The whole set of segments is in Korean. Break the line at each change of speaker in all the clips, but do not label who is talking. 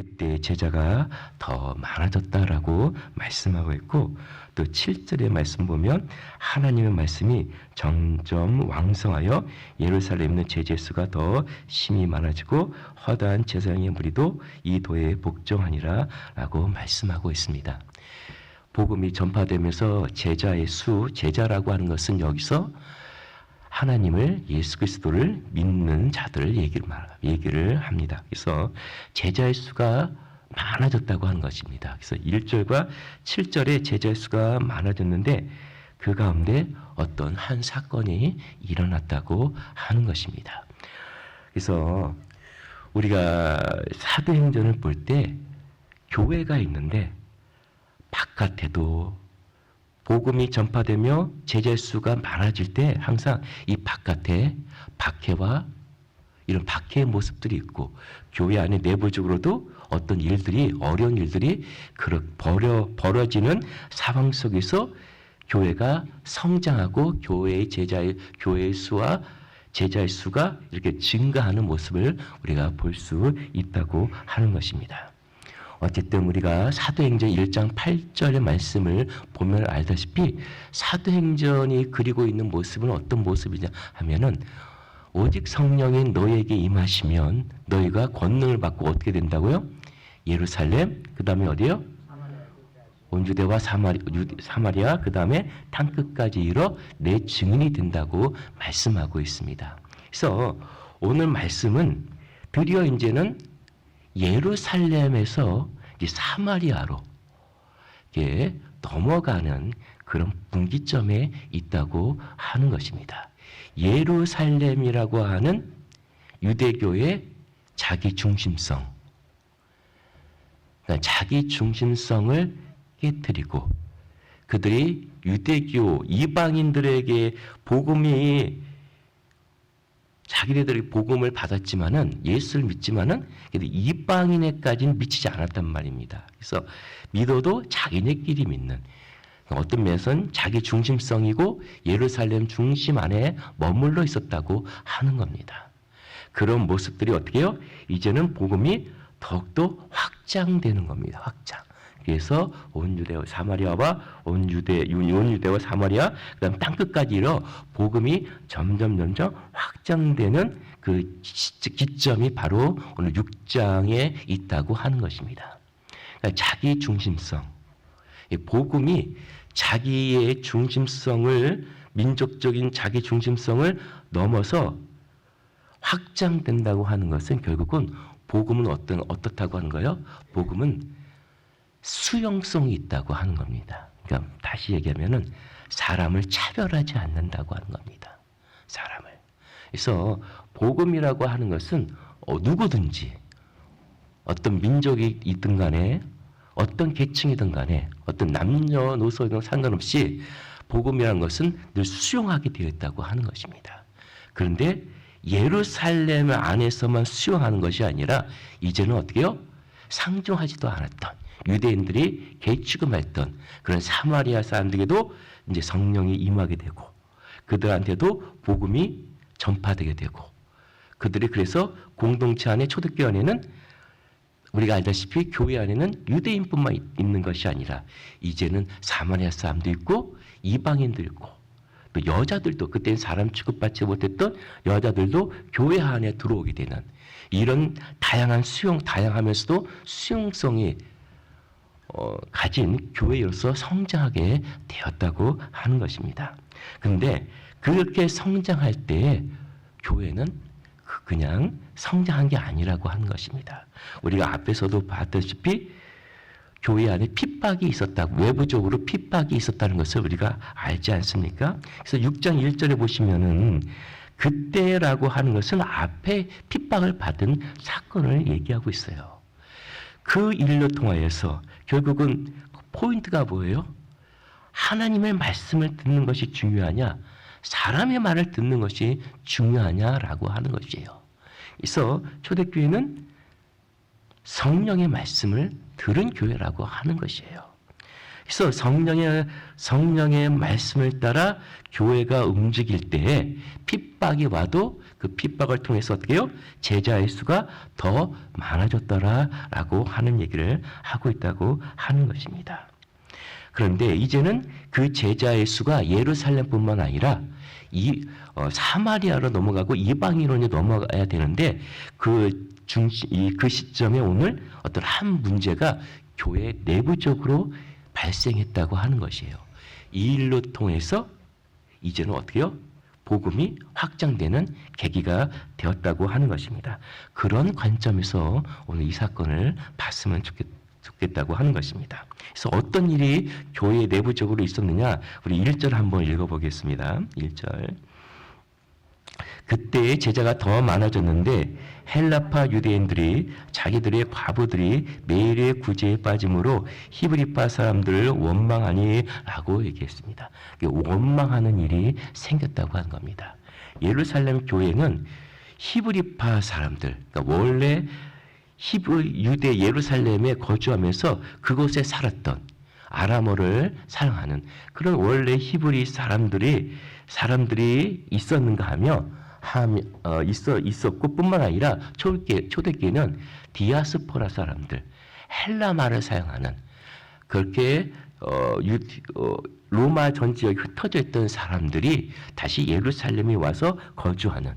그때 제자가 더 많아졌다라고 말씀하고 있고 또 7절의 말씀 보면 하나님의 말씀이 점점 왕성하여 예루살렘에 있는 제자 수가 더 심히 많아지고 허다한 제사장의 무리도 이 도에 복종하니라 라고 말씀하고 있습니다. 복음이 전파되면서 제자의 수, 제자라고 하는 것은 여기서 하나님을 예수 그리스도를 믿는 자들을 얘기를 말 얘기를 합니다. 그래서 제자의 수가 많아졌다고 하는 것입니다. 그래서 1절과 7절에 제자의 수가 많아졌는데 그 가운데 어떤 한 사건이 일어났다고 하는 것입니다. 그래서 우리가 사도행전을 볼 때 교회가 있는데 바깥에도 복음이 전파되며 제자 수가 많아질 때 항상 이 바깥에 박해와 이런 박해의 모습들이 있고 교회 안에 내부적으로도 어떤 일들이 어려운 일들이 그렇 벌어 벌어지는 상황 속에서 교회가 성장하고 교회의 제자의 교회의 수와 제자의 수가 이렇게 증가하는 모습을 우리가 볼 수 있다고 하는 것입니다. 어쨌든 우리가 사도행전 1장 8절의 말씀을 보면 알다시피 사도행전이 그리고 있는 모습은 어떤 모습이냐 하면은 오직 성령이 너에게 임하시면 너희가 권능을 받고 어떻게 된다고요? 예루살렘 그 다음에 어디요? 온 유대와 사마리, 사마리아 그 다음에 땅 끝까지 이르러 내 증인이 된다고 말씀하고 있습니다. 그래서 오늘 말씀은 드디어 이제는 예루살렘에서 사마리아로 넘어가는 그런 분기점에 있다고 하는 것입니다. 예루살렘이라고 하는 유대교의 자기 중심성, 그러니까 자기 중심성을 깨뜨리고 그들이 유대교 이방인들에게 복음이 자기네들이 복음을 받았지만은 예수를 믿지만은 이방인에까지는 미치지 않았단 말입니다. 그래서 믿어도 자기네끼리 믿는 어떤 면에서는 자기 중심성이고 예루살렘 중심 안에 머물러 있었다고 하는 겁니다. 그런 모습들이 어떻게 해요? 이제는 복음이 더욱더 확장되는 겁니다. 확장. 그래서 온 유대와 사마리아와 온 유대 온 유대와 사마리아 그다음 땅 끝까지 이어 복음이 점점 점점 확장되는 그 기점이 바로 오늘 6장에 있다고 하는 것입니다. 그러니까 자기 중심성, 복음이 자기의 중심성을 민족적인 자기 중심성을 넘어서 확장된다고 하는 것은 결국은 복음은 어떤 어떻다고 하는 거예요? 복음은 수용성이 있다고 하는 겁니다. 그러니까 다시 얘기하면은 사람을 차별하지 않는다고 하는 겁니다. 사람을. 그래서 복음이라고 하는 것은 어, 누구든지 어떤 민족이 있든 간에 어떤 계층이든 간에 어떤 남녀노소든 상관없이 복음이라는 것은 늘 수용하게 되어 있다고 하는 것입니다. 그런데 예루살렘 안에서만 수용하는 것이 아니라 이제는 어떻게요? 상종하지도 않았던 유대인들이 개취금했던 그런 사마리아 사람들에게도 이제 성령이 임하게 되고 그들한테도 복음이 전파되게 되고 그들이 그래서 공동체 안에 초대교회 안에는 우리가 알다시피 교회 안에는 유대인뿐만 있는 것이 아니라 이제는 사마리아 사람도 있고 이방인도 있고 또 여자들도 그때는 사람 취급받지 못했던 여자들도 교회 안에 들어오게 되는 이런 다양한 수용 다양하면서도 수용성이 어, 가진 교회로서 성장하게 되었다고 하는 것입니다. 그런데 그렇게 성장할 때 교회는 그 그냥 성장한 게 아니라고 하는 것입니다. 우리가 앞에서도 봤다시피 교회 안에 핍박이 있었다고 외부적으로 핍박이 있었다는 것을 우리가 알지 않습니까? 그래서 6장 1절에 보시면은 그때라고 하는 것은 앞에 핍박을 받은 사건을 얘기하고 있어요. 그 일로 통하여서 결국은 포인트가 뭐예요? 하나님의 말씀을 듣는 것이 중요하냐? 사람의 말을 듣는 것이 중요하냐라고 하는 것이에요. 그래서 초대교회는 성령의 말씀을 들은 교회라고 하는 것이에요. 그래서 성령의 성령의 말씀을 따라 교회가 움직일 때에 핍박이 와도 그 핍박을 통해서 어떻게요? 제자의 수가 더 많아졌더라라고 하는 얘기를 하고 있다고 하는 것입니다. 그런데 이제는 그 제자의 수가 예루살렘뿐만 아니라 이 어, 사마리아로 넘어가고 이방인으로 넘어가야 되는데 그 중심 이 그 시점에 오늘 어떤 한 문제가 교회 내부적으로 발생했다고 하는 것이에요. 이 일로 통해서 이제는 어떻게요? 복음이 확장되는 계기가 되었다고 하는 것입니다. 그런 관점에서 오늘 이 사건을 봤으면 좋겠, 좋겠다고 하는 것입니다. 그래서 어떤 일이 교회 내부적으로 있었느냐? 우리 1절 한번 읽어보겠습니다. 1절. 그때 제자가 더 많아졌는데 헬라파 유대인들이 자기들의 과부들이 매일의 구제에 빠짐으로 히브리파 사람들을 원망하니라고 얘기했습니다. 원망하는 일이 생겼다고 하는 겁니다. 예루살렘 교회는 히브리파 사람들, 그러니까 원래 히브 유대 예루살렘에 거주하면서 그곳에 살았던 아람어를 사용하는 그런 원래 히브리 사람들이 사람들이 있었는가 하며 함, 어, 있어 있었고 뿐만 아니라 초대 초대교회는 디아스포라 사람들 헬라말을 사용하는 그렇게 어, 유, 어, 로마 전 지역에 흩어져 있던 사람들이 다시 예루살렘에 와서 거주하는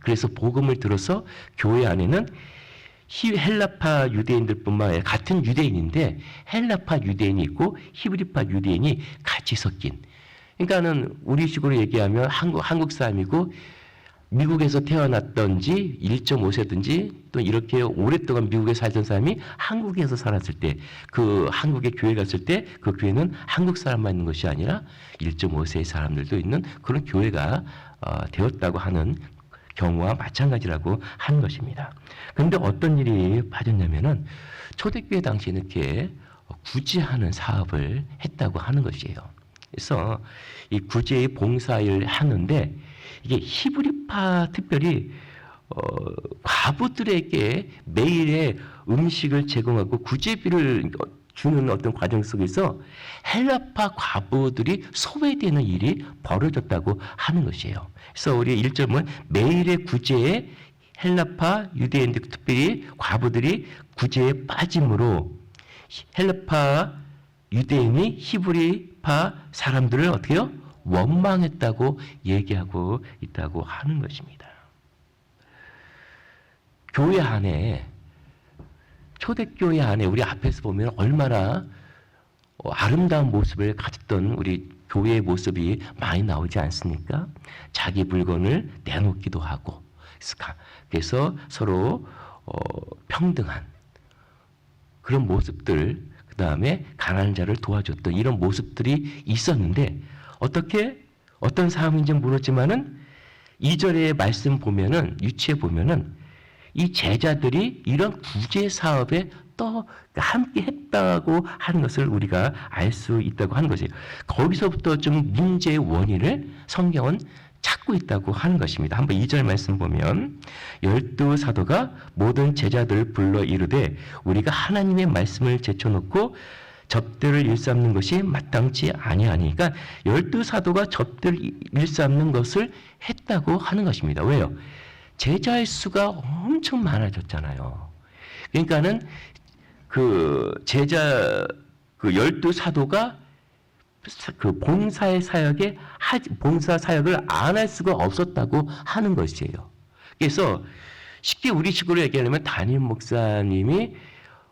그래서 복음을 들어서 교회 안에는 히 헬라파 유대인들뿐만 아니라 같은 유대인인데 헬라파 유대인이 있고 히브리파 유대인이 같이 섞인. 그러니까는 우리식으로 얘기하면 한국 한국 사람이고 미국에서 태어났던지 1.5세든지 또 이렇게 오랫동안 미국에 살던 사람이 한국에서 살았을 때 그 한국에 교회 갔을 때 그 교회는 한국 사람만 있는 것이 아니라 1.5세의 사람들도 있는 그런 교회가 어, 되었다고 하는 경우와 마찬가지라고 하는 것입니다. 그런데 어떤 일이 빠졌냐면은 초대교회 당시에 이렇게 구제하는 사업을 했다고 하는 것이에요. 그래서 이 구제의 봉사일 하는데 이게 히브리파 특별히 어, 과부들에게 매일의 음식을 제공하고 구제비를 주는 어떤 과정 속에서 헬라파 과부들이 소외되는 일이 벌어졌다고 하는 것이에요. 그래서 우리 1점은 매일의 구제에 헬라파 유대인들 특별히 과부들이 구제에 빠짐으로 헬라파 유대인이 히브리파 사람들을 어떻게 요? 원망했다고 얘기하고 있다고 하는 것입니다. 교회 안에 초대교회 안에 우리 앞에서 보면 얼마나 어, 아름다운 모습을 가졌던 우리 교회의 모습이 많이 나오지 않습니까? 자기 물건을 내놓기도 하고 그래서 서로 어, 평등한 그런 모습들 그 다음에 가난한 자를 도와줬던 이런 모습들이 있었는데 어떻게 어떤 상황인지 모르지만은 이절의 말씀 보면은 유치해 보면은 이 제자들이 이런 구제 사업에 또 함께 했다고 하는 것을 우리가 알 수 있다고 하는 것이에요. 거기서부터 좀 문제의 원인을 성경은 찾고 있다고 하는 것입니다. 한번 2절 말씀 보면 열두 사도가 모든 제자들을 불러 이르되 우리가 하나님의 말씀을 제쳐놓고 접대를 일삼는 것이 마땅치 아니하니 그러니까 열두 사도가 접대를 일삼는 것을 했다고 하는 것입니다. 왜요? 제자의 수가 엄청 많아졌잖아요. 그러니까는 그 제자 그 열두 사도가 그 봉사의 사역에 하 봉사 사역을 안 할 수가 없었다고 하는 것이에요. 그래서 쉽게 우리식으로 얘기하려면 담임 목사님이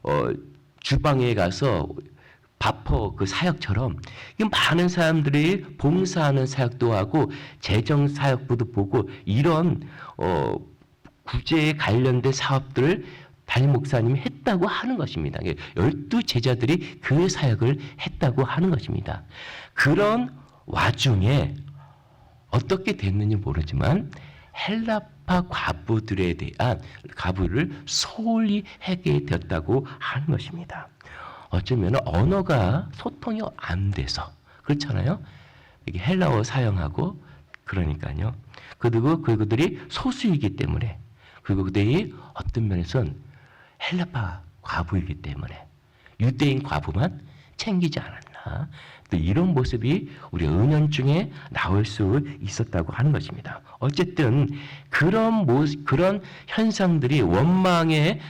어 주방에 가서 바퍼 그 사역처럼 이 많은 사람들이 봉사하는 사역도 하고 재정 사역부도 보고 이런 어 구제에 관련된 사업들을 담임 목사님이 했다고 하는 것입니다. 열두 제자들이 그 사역을 했다고 하는 것입니다. 그런 와중에 어떻게 됐는지 모르지만 헬라파 과부들에 대한 과부를 소홀히 하게 되었다고 하는 것입니다. 어쩌면 언어가 소통이 안 돼서 그렇잖아요. 이게 헬라어 사용하고 그러니까요. 그리고 그들이 소수이기 때문에 그리고 그들이 어떤 면에선 헬라파 과부이기 때문에 유대인 과부만 챙기지 않았나. 또 이런 모습이 우리 은연중에 나올 수 있었다고 하는 것입니다. 어쨌든 그런 모 그런 현상들이 원망의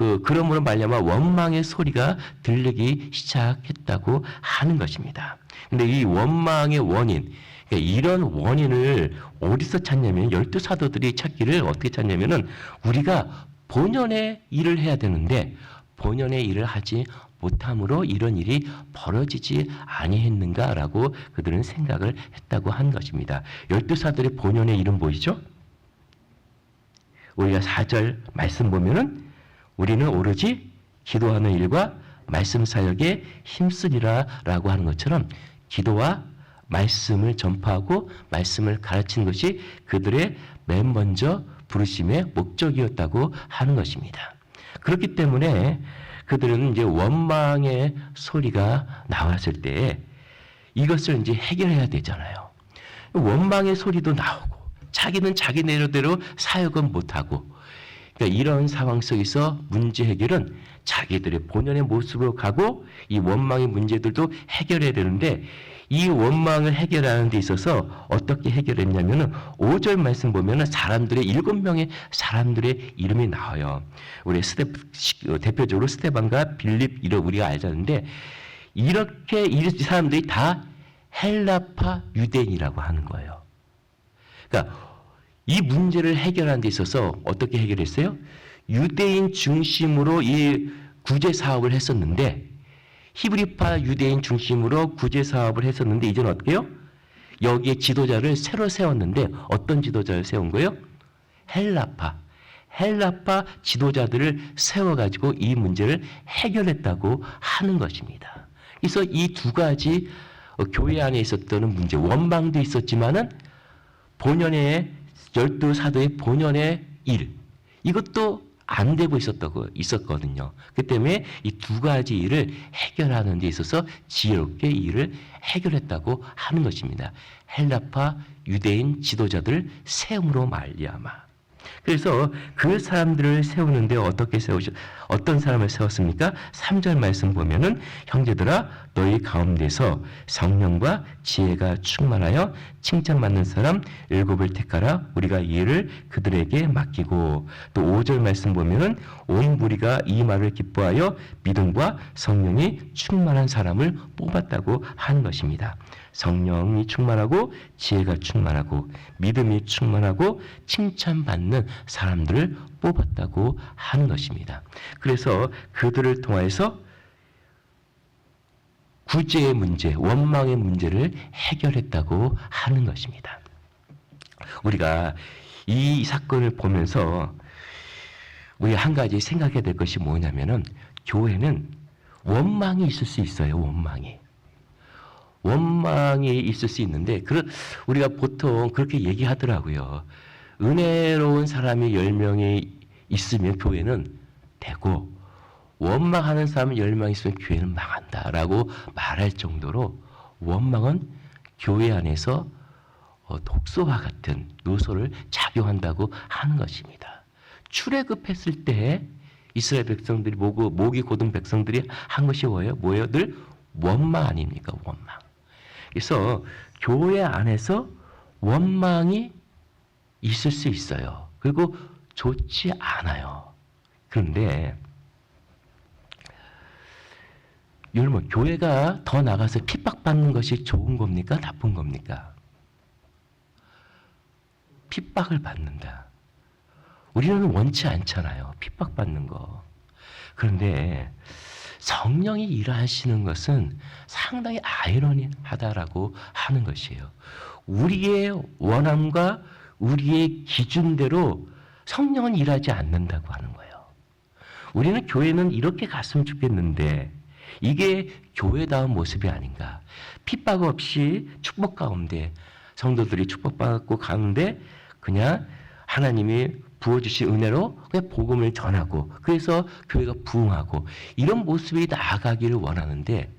그 그러므로 말미암아 원망의 소리가 들리기 시작했다고 하는 것입니다. 근데 이 원망의 원인 그러니까 이런 원인을 어디서 찾냐면 열두 사도들이 찾기를 어떻게 찾냐면은 우리가 본연의 일을 해야 되는데 본연의 일을 하지 못함으로 이런 일이 벌어지지 아니했는가라고 그들은 생각을 했다고 한 것입니다. 열두 사도의 본연의 일은 무엇이죠? 우리가 4절 말씀 보면은 우리는 오로지 기도하는 일과 말씀 사역에 힘쓰리라라고 하는 것처럼 기도와 말씀을 전파하고 말씀을 가르치는 것이 그들의 맨 먼저 부르심의 목적이었다고 하는 것입니다. 그렇기 때문에 그들은 이제 원망의 소리가 나왔을 때 이것을 이제 해결해야 되잖아요. 원망의 소리도 나오고 자기는 자기 내로대로 사역은 못하고 그러니까 이런 상황 속에서 문제 해결은 자기들의 본연의 모습으로 가고 이 원망의 문제들도 해결해야 되는데 이 원망을 해결하는 데 있어서 어떻게 해결했냐면은 5절 말씀 보면은 사람들의 일곱 명의 사람들의 이름이 나와요. 우리 스테 대표적으로 스테반과 빌립 이런 우리가 알자는데 이렇게 이 사람들이 다 헬라파 유대인이라고 하는 거예요. 그러니까 이 문제를 해결하는 데 있어서 어떻게 해결했어요? 유대인 중심으로 이 구제 사업을 했었는데 히브리파 유대인 중심으로 구제 사업을 했었는데 이제는 어떻게 해요? 여기에 지도자를 새로 세웠는데 어떤 지도자를 세운 거예요? 헬라파. 헬라파 지도자들을 세워가지고 이 문제를 해결했다고 하는 것입니다. 그래서 이 두 가지 어, 교회 안에 있었던 문제, 원망도 있었지만은 본연의 열두 사도의 본연의 일 이것도 안 되고 있었다고 있었거든요. 그 때문에 이 두 가지 일을 해결하는 데 있어서 지혜롭게 이 일을 해결했다고 하는 것입니다. 헬라파 유대인 지도자들 세움으로 말리암아. 그래서 그 사람들을 세우는데 어떻게 세우셨 어떤 사람을 세웠습니까? 3절 말씀 보면은 형제들아 너희 가운데서 성령과 지혜가 충만하여 칭찬받는 사람 일곱을 택하라 우리가 이 일을 그들에게 맡기고 또 5절 말씀 보면은 온 무리가 이 말을 기뻐하여 믿음과 성령이 충만한 사람을 뽑았다고 하는 것입니다. 성령이 충만하고 지혜가 충만하고 믿음이 충만하고 칭찬받는 사람들을 뽑았다고 하는 것입니다. 그래서 그들을 통하여서 구제의 문제, 원망의 문제를 해결했다고 하는 것입니다. 우리가 이 사건을 보면서 우리 한 가지 생각해야 될 것이 뭐냐면은 교회는 원망이 있을 수 있어요. 원망이. 원망이 있을 수 있는데 그 우리가 보통 그렇게 얘기하더라고요. 은혜로운 사람이 10명이 있으면 교회는 되고 원망하는 사람이 10명 있으면 교회는 망한다라고 말할 정도로 원망은 교회 안에서 어, 독소와 같은 요소를 작용한다고 하는 것입니다. 출애굽했을 때 이스라엘 백성들이 목이 고든 백성들이 한 것이 뭐예요? 뭐예요? 늘 원망 아닙니까? 원망. 그래서 교회 안에서 원망이 있을 수 있어요. 그리고 좋지 않아요. 그런데 여러분 교회가 더 나가서 핍박받는 것이 좋은 겁니까? 나쁜 겁니까? 핍박을 받는다. 우리는 원치 않잖아요. 핍박받는 거. 그런데 성령이 일하시는 것은 상당히 아이러니하다라고 하는 것이에요. 우리의 원함과 우리의 기준대로 성령은 일하지 않는다고 하는 거예요. 우리는 교회는 이렇게 갔으면 좋겠는데 이게 교회다운 모습이 아닌가. 핍박 없이 축복 가운데 성도들이 축복받고 가는데 그냥 하나님이 부어주신 은혜로 그냥 복음을 전하고 그래서 교회가 부흥하고 이런 모습이 나아가기를 원하는데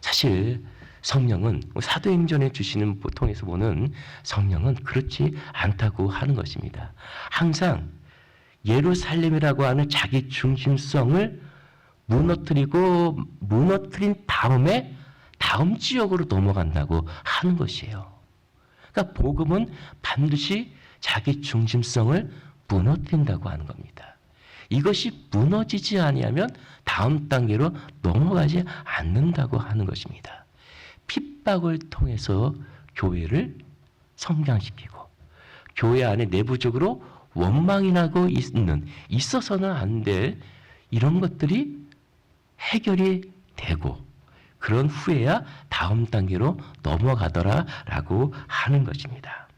사실 성령은 사도행전에 주시는 보통에서 보는 성령은 그렇지 않다고 하는 것입니다. 항상 예루살렘이라고 하는 자기 중심성을 무너뜨리고 무너뜨린 다음에 다음 지역으로 넘어간다고 하는 것이에요. 그러니까 복음은 반드시 자기 중심성을 무너뜨린다고 하는 겁니다. 이것이 무너지지 아니하면 다음 단계로 넘어가지 않는다고 하는 것입니다. 핍박을 통해서 교회를 성장시키고 교회 안에 내부적으로 원망이 나고 있는 있어서는 안 될 이런 것들이 해결이 되고 그런 후에야 다음 단계로 넘어가더라라고 하는 것입니다.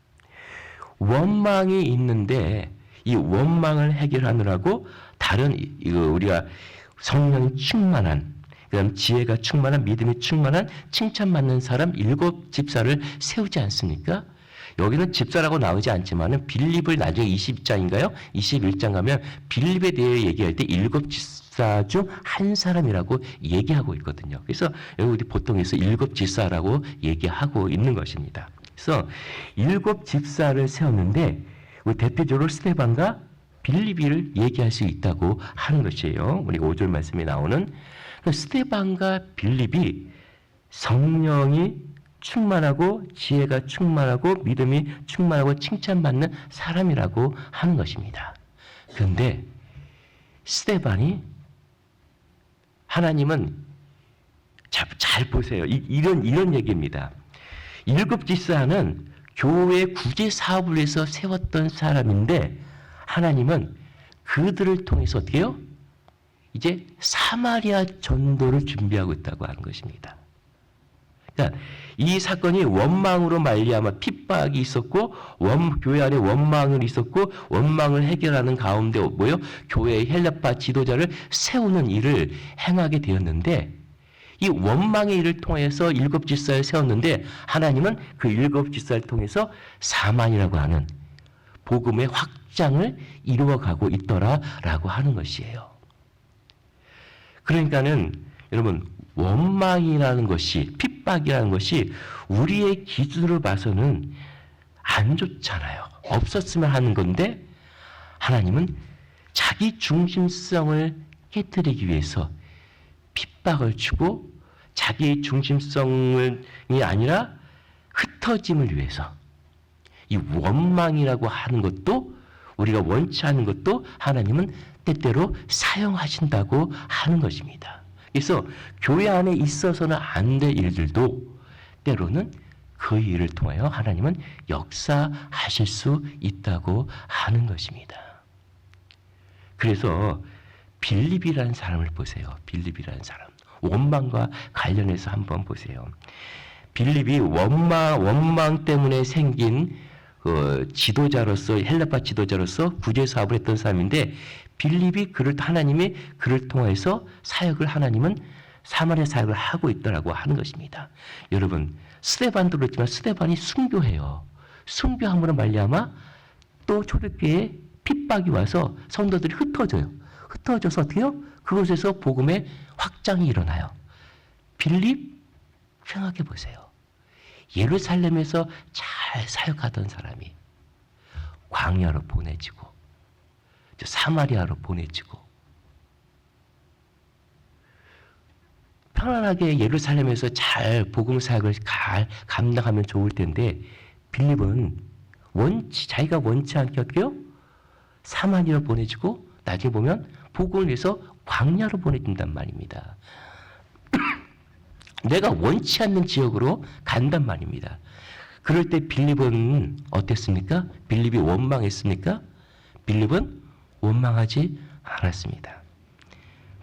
원망이 있는데 이 원망을 해결하느라고 다른 우리가 성령이 충만한 그다음 지혜가 충만한 믿음이 충만한 칭찬받는 사람 일곱 집사를 세우지 않습니까? 여기는 집사라고 나오지 않지만은 빌립을 나중에 20장인가요? 21장 가면 빌립에 대해 얘기할 때 일곱 집사 중 한 사람이라고 얘기하고 있거든요. 그래서 여기 우리 보통에서 일곱 집사라고 얘기하고 있는 것입니다. 그래서 일곱 집사를 세웠는데 우리 대표적으로 스테반과 빌립이를 얘기할 수 있다고 하는 것이에요. 우리가 5절 말씀에 나오는 그 스테반과 빌립이 성령이 충만하고 지혜가 충만하고 믿음이 충만하고 칭찬받는 사람이라고 하는 것입니다. 그런데 스테반이 하나님은 잘, 잘 보세요. 이, 이런 이런 얘기입니다. 일곱 지사는 교회 구제 사업을 위해서 세웠던 사람인데 하나님은 그들을 통해서 어떻게요? 이제 사마리아 전도를 준비하고 있다고 하는 것입니다. 그러니까 이 사건이 원망으로 말미암아 핍박이 있었고 원 교회 안에 원망을 있었고 원망을 해결하는 가운데 뭐요? 교회의 헬라파 지도자를 세우는 일을 행하게 되었는데 이 원망의 일을 통해서 일곱 집사를 세웠는데 하나님은 그 일곱 집사를 통해서 사만이라고 하는 복음의 확장을 이루어가고 있더라라고 하는 것이에요. 그러니까는 여러분 원망이라는 것이 핍박이라는 것이 우리의 기준으로 봐서는 안 좋잖아요. 없었으면 하는 건데 하나님은 자기 중심성을 깨뜨리기 위해서 핍박을 주고 자기 중심성이 아니라 흩어짐을 위해서 이 원망이라고 하는 것도 우리가 원치 않는 것도 하나님은 때때로 사용하신다고 하는 것입니다. 그래서 교회 안에 있어서는 안 될 일들도 때로는 그 일을 통하여 하나님은 역사하실 수 있다고 하는 것입니다. 그래서 빌립이라는 사람을 보세요. 빌립이라는 사람. 원망과 관련해서 한번 보세요. 빌립이 원망, 원망 때문에 생긴 그 지도자로서 헬라파 지도자로서 구제 사업을 했던 사람인데 빌립이 그를 하나님이 그를 통해서 사역을 하나님은 사마리아 사역을 하고 있더라고 하는 것입니다. 여러분 스테반도 그렇지만 스테반이 순교해요. 순교함으로 말미암아 또 초대교회에 핍박이 와서 성도들이 흩어져요. 흩어져서 어떻게요? 그곳에서 복음의 확장이 일어나요. 빌립 생각해 보세요. 예루살렘에서 잘 사역하던 사람이 광야로 보내지고 저 사마리아로 보내지고 편안하게 예루살렘에서 잘 복음 사역을 잘 감당하면 좋을 텐데 빌립은 원치 자기가 원치 않게 어떻게요? 사마리아로 보내지고 나중에 보면 복음을 위해서 광야로 보내진단 말입니다. 내가 원치 않는 지역으로 간단 말입니다. 그럴 때 빌립은 어땠습니까? 빌립이 원망했습니까? 빌립은 원망하지 않았습니다.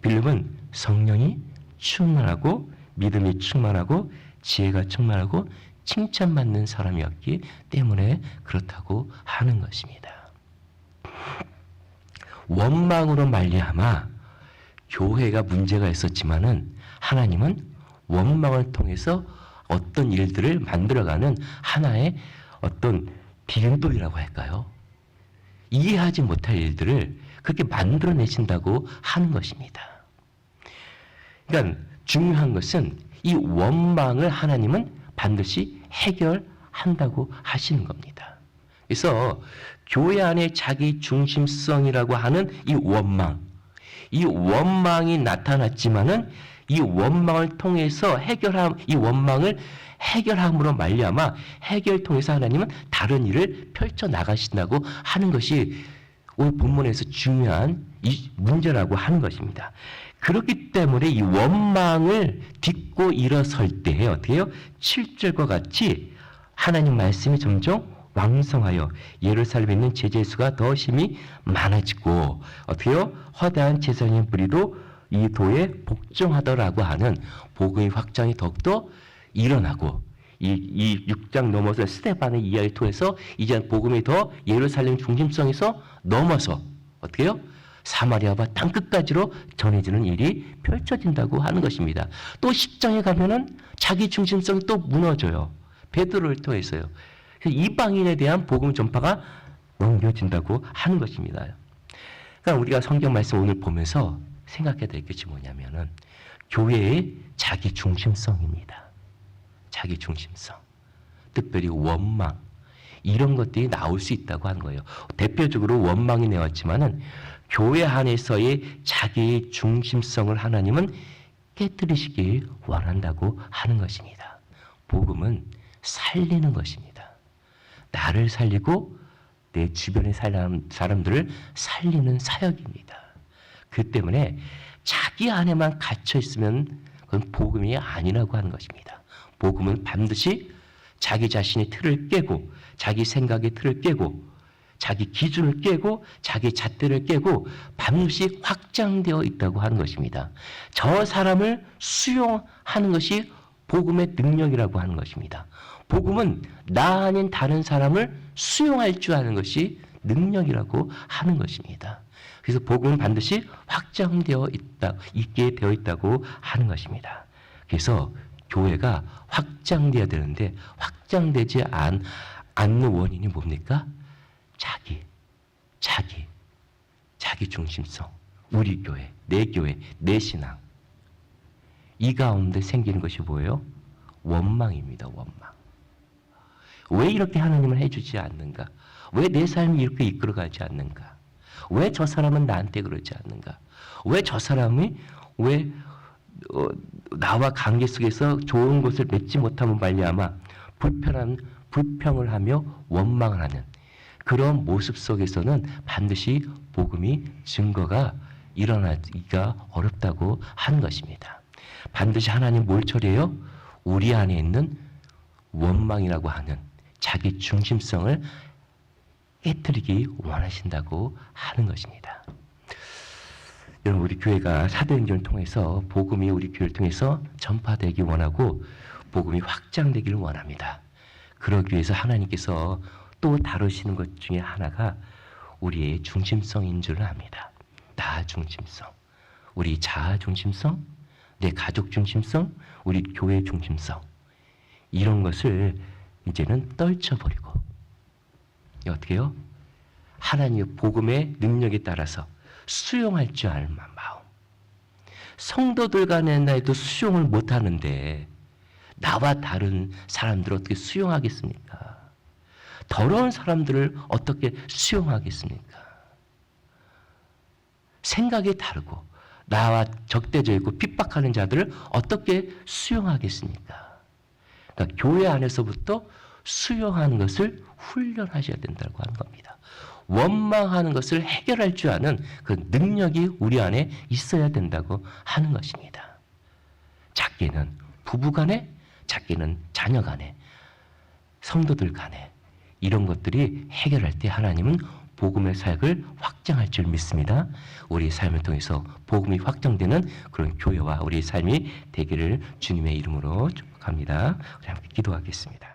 빌립은 성령이 충만하고 믿음이 충만하고 지혜가 충만하고 칭찬받는 사람이었기 때문에 그렇다고 하는 것입니다. 원망으로 말미암아 교회가 문제가 있었지만은 하나님은 원망을 통해서 어떤 일들을 만들어가는 하나의 어떤 비행돌이라고 할까요? 이해하지 못할 일들을 그렇게 만들어내신다고 하는 것입니다. 그러니까 중요한 것은 이 원망을 하나님은 반드시 해결한다고 하시는 겁니다. 그래서 교회 안에 자기 중심성이라고 하는 이 원망, 이 원망이 나타났지만은 이 원망을 통해서 해결함 이 원망을 해결함으로 말미암아 해결 통해서 하나님은 다른 일을 펼쳐 나가신다고 하는 것이 오늘 본문에서 중요한 이 문제라고 하는 것입니다. 그렇기 때문에 이 원망을 딛고 일어설 때 어떻게 해요? 7절과 같이 하나님 말씀이 점점 왕성하여 예루살렘에 있는 제재수가 더 심히 많아지고 어떻게요? 허다한 재산의 뿌리로 이 도에 복종하더라고 하는 복음의 확장이 더욱더 일어나고 이, 이 6장 넘어서 스테반의 이야기를 통해서 이제 복음이 더 예루살렘 중심성에서 넘어서 어떻게 해요? 사마리아와 땅끝까지로 전해지는 일이 펼쳐진다고 하는 것입니다. 또 10장에 가면은 자기 중심성이 또 무너져요. 베드로를 통해서요. 그래서 이방인에 대한 복음 전파가 넘겨진다고 하는 것입니다. 그러니까 우리가 성경 말씀 오늘 보면서 생각해야 될 것이 뭐냐면은 교회의 자기 중심성입니다. 자기 중심성. 특별히 원망. 이런 것들이 나올 수 있다고 하는 거예요. 대표적으로 원망이 나왔지만은 교회 안에서의 자기의 중심성을 하나님은 깨뜨리시길 원한다고 하는 것입니다. 복음은 살리는 것입니다. 나를 살리고 내 주변의 사람, 사람들을 살리는 사역입니다. 그 때문에 자기 안에만 갇혀 있으면 그건 복음이 아니라고 하는 것입니다. 복음은 반드시 자기 자신의 틀을 깨고 자기 생각의 틀을 깨고 자기 기준을 깨고 자기 잣대를 깨고 반드시 확장되어 있다고 하는 것입니다. 저 사람을 수용하는 것이 복음의 능력이라고 하는 것입니다. 복음은 나 아닌 다른 사람을 수용할 줄 아는 것이 능력이라고 하는 것입니다. 그래서 복음은 반드시 확장되어 있다, 있게 되어 있다고 하는 것입니다. 그래서 교회가 확장되어야 되는데 확장되지 않, 않는 원인이 뭡니까? 자기, 자기, 자기 중심성, 우리 교회, 내 교회, 내 신앙. 이 가운데 생기는 것이 뭐예요? 원망입니다, 원망. 왜 이렇게 하나님을 해주지 않는가? 왜 내 삶이 이렇게 이끌어가지 않는가? 왜 저 사람은 나한테 그러지 않는가? 왜 저 사람이 왜 어, 나와 관계 속에서 좋은 것을 맺지 못하면 말미암아 불편한 불평을 하며 원망을 하는 그런 모습 속에서는 반드시 복음이 증거가 일어나기가 어렵다고 하는 것입니다. 반드시 하나님 뭘 처리해요? 우리 안에 있는 원망이라고 하는 자기 중심성을 깨뜨리기 원하신다고 하는 것입니다. 여러분 우리 교회가 사도행전을 통해서 복음이 우리 교회를 통해서 전파되기 원하고 복음이 확장되기를 원합니다. 그러기 위해서 하나님께서 또 다루시는 것 중에 하나가 우리의 중심성인 줄 압니다. 나 중심성, 우리 자아 중심성, 내 가족 중심성, 우리 교회 중심성 이런 것을 이제는 떨쳐버리고 어떻게 요? 하나님의 복음의 능력에 따라서 수용할 줄 아는 마음. 성도들 간에도 수용을 못 하는데 나와 다른 사람들을 어떻게 수용하겠습니까? 더러운 사람들을 어떻게 수용하겠습니까? 생각이 다르고 나와 적대적이고 핍박하는 자들을 어떻게 수용하겠습니까? 그러니까 교회 안에서부터 수용하는 것을 훈련하셔야 된다고 하는 겁니다. 원망하는 것을 해결할 줄 아는 그 능력이 우리 안에 있어야 된다고 하는 것입니다. 작게는 부부 간에, 작게는 자녀 간에, 성도들 간에 이런 것들이 해결할 때 하나님은 복음의 사역을 확장할 줄 믿습니다. 우리 삶을 통해서 복음이 확장되는 그런 교회와 우리 삶이 되기를 주님의 이름으로 우리 함께 기도하겠습니다.